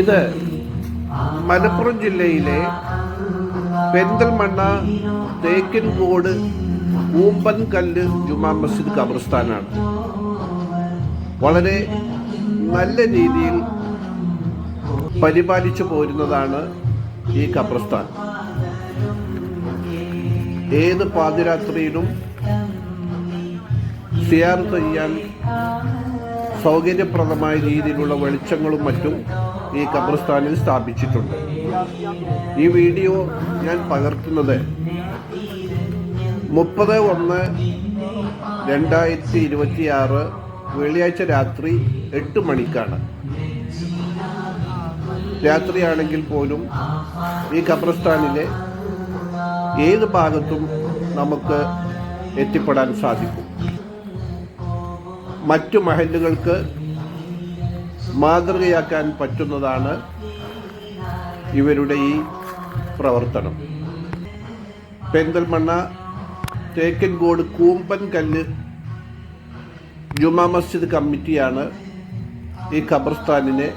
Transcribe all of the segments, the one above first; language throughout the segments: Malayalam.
ഇത് മലപ്പുറം ജില്ലയിലെ പെരിന്തൽമണ്ണ തേക്കിൻകോട് ഊമ്പൻകല്ല് ജുമാ മസ്ജിദ് ഖബർസ്ഥാനാണ്. വളരെ നല്ല രീതിയിൽ പരിപാലിച്ചു പോരുന്നതാണ് ഈ ഖബർസ്ഥാൻ. ഏത് പാതിരാത്രിയിലും സിയാർ ചെയ്യാൻ സൗകര്യപ്രദമായ രീതിയിലുള്ള വെളിച്ചങ്ങളും മറ്റും ഈ ഖബർസ്ഥാനിൽ സ്ഥാപിച്ചിട്ടുണ്ട്. ഈ വീഡിയോ ഞാൻ പകർത്തുന്നത് മുപ്പത് ഒന്ന് രണ്ടായിരത്തി ഇരുപത്തിയാറ് വെള്ളിയാഴ്ച രാത്രി എട്ട് മണിക്കാണ്. രാത്രിയാണെങ്കിൽ പോലും ഈ ഖബർസ്ഥാനിലെ ഏത് ഭാഗത്തും നമുക്ക് എത്തിപ്പെടാൻ സാധിക്കും. മറ്റു മഹല്ലുകൾക്ക് മാതൃകയാക്കാൻ പറ്റുന്നതാണ് ഇവരുടെ ഈ പ്രവർത്തനം. പെരിന്തൽമണ്ണ തേക്കൻകോട് കൂമ്പൻ കല്ല് ജുമാ മസ്ജിദ് കമ്മിറ്റിയാണ് ഈ ഖബർസ്ഥാനിനെ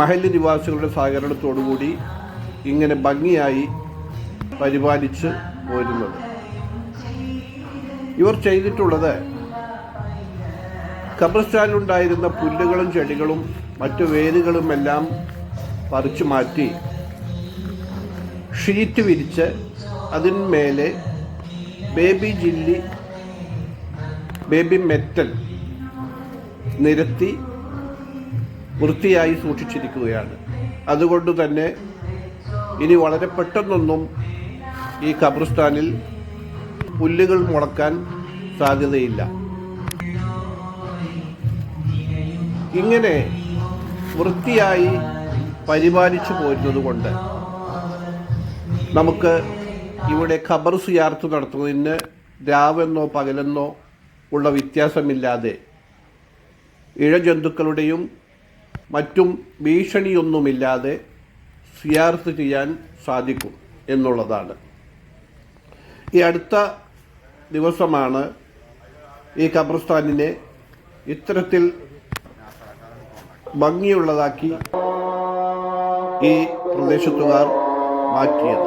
മഹല്ല് നിവാസികളുടെ സഹകരണത്തോടുകൂടി ഇങ്ങനെ ഭംഗിയായി പരിപാലിച്ച് പോരുന്നത്. ഇവർ ചെയ്തിട്ടുള്ളത് ഖബർസ്ഥാനിലുണ്ടായിരുന്ന പുല്ലുകളും ചെടികളും മറ്റു വേരുകളും എല്ലാം പറിച്ചു മാറ്റി ഷീറ്റ് വിരിച്ച് അതിന്മേലെ ബേബി ജില്ലി ബേബി മെറ്റൽ നിരത്തി വൃത്തിയായി സൂക്ഷിച്ചിരിക്കുകയാണ്. അതുകൊണ്ട് തന്നെ ഇനി വളരെ പെട്ടെന്നൊന്നും ഈ ഖബർസ്ഥാനിൽ പുല്ലുകൾ മുളക്കാൻ സാധ്യതയില്ല. ഇങ്ങനെ വൃത്തിയായി പരിപാലിച്ചു പോരുന്നത് കൊണ്ട് നമുക്ക് ഇവിടെ ഖബർ സിയാർത്ത് നടത്തുന്നതിന് രാവെന്നോ പകലെന്നോ ഉള്ള വ്യത്യാസമില്ലാതെ ഇഴജന്തുക്കളുടെയും മറ്റും ഭീഷണിയൊന്നുമില്ലാതെ സിയാർത്ത് ചെയ്യാൻ സാധിക്കും എന്നുള്ളതാണ്. ഈ അടുത്ത ദിവസമാണ് ഈ ഖബർസ്ഥാനിനെ ഇത്തരത്തിൽ ഭംഗിയുള്ളതാക്കി ഈ പ്രദേശത്തുകാർ മാറ്റിയത്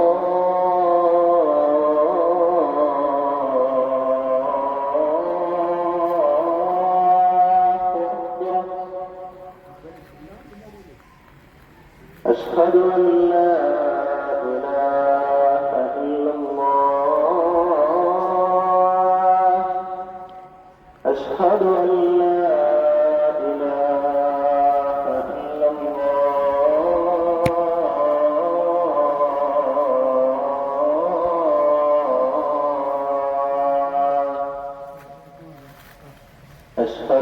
أشهد أن لا إله إلا الله أشهد أن لا